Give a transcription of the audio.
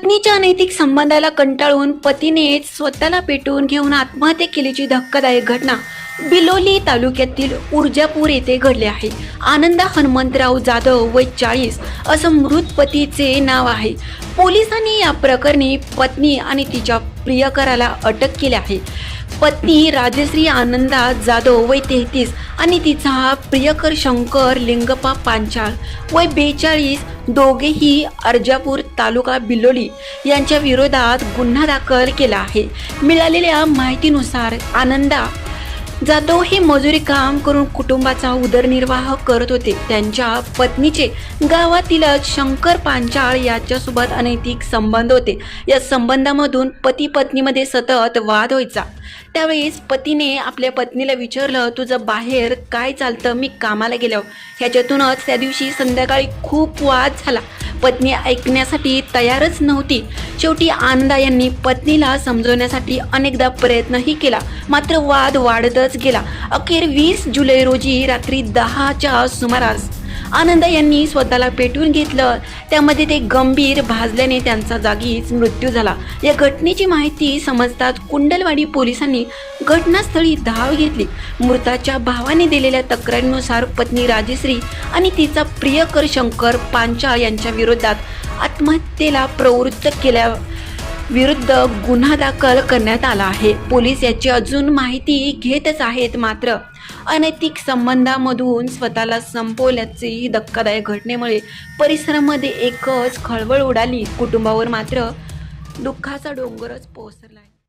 पत्नीच्या अनैतिक संबंधाला कंटाळून पतीने स्वतःला पेटवून घेऊन आत्महत्या केल्याची धक्कादायक घटना. बिलोली तालुक्यातील ऊर्जापूर येथे घडले आहे. आनंदा हनुमंतराव जाधव वय चाळीस असं मृत पतीचे नाव आहे. पोलिसांनी या प्रकरणी पत्नी आणि तिच्या प्रियकराला अटक केली आहे. पत्नी राजश्री आनंदा जाधव वय तेहतीस आणि तिचा प्रियकर शंकर लिंगप्पा पांचाळ वय बेचाळीस दोघेही अर्जापूर तालुका बिलोली यांच्या विरोधात गुन्हा दाखल केला आहे. मिळालेल्या माहितीनुसार आनंदा जाधव हे मजुरी काम करून कुटुंबाचा उदरनिर्वाह करत होते. त्यांच्या पत्नीचे गावातीलच शंकर पांचाळ याच्यासोबत अनैतिक संबंध होते. या संबंधामधून पती पत्नीमध्ये सतत वाद व्हायचा. त्यावेळेस पतीने आपल्या पत्नीला विचारलं तुझं बाहेर काय चालतं? मी कामाला गेलो ह्याच्यातूनच त्या दिवशी संध्याकाळी खूप वाद झाला. पत्नी ऐकण्यासाठी तयारच नव्हती. शेवटी आनंदा यांनी पत्नीला समजवण्यासाठी अनेकदा प्रयत्नही केला. मात्र वाद वाढतच गेला. अखेर वीस जुलै रोजी रात्री दहाच्या सुमारास आनंदा यांनी स्वतःला पेटवून घेतलं. त्यामध्ये ते गंभीर भाजल्याने त्यांचा जागीच मृत्यू झाला. या घटनेची माहिती समजताच कुंडलवाडी पोलिसांनी घटनास्थळी धाव घेतली. मृताच्या भावाने दिलेल्या तक्रारीनुसार पत्नी राजश्री आणि तिचा प्रियकर शंकर पांचा यांच्या विरोधात आत्महत्येला प्रवृत्त केल्या विरुद्ध गुन्हा दाखल करण्यात आला आहे. पोलीस याची अजून माहिती घेतच आहेत मात्र अनैतिक संबंधामधून स्वतःला संपवल्याची धक्कादायक घटनेमुळे परिसरामध्ये एकच खळबळ उडाली. कुटुंबावर मात्र दुःखाचा डोंगरच पोसरला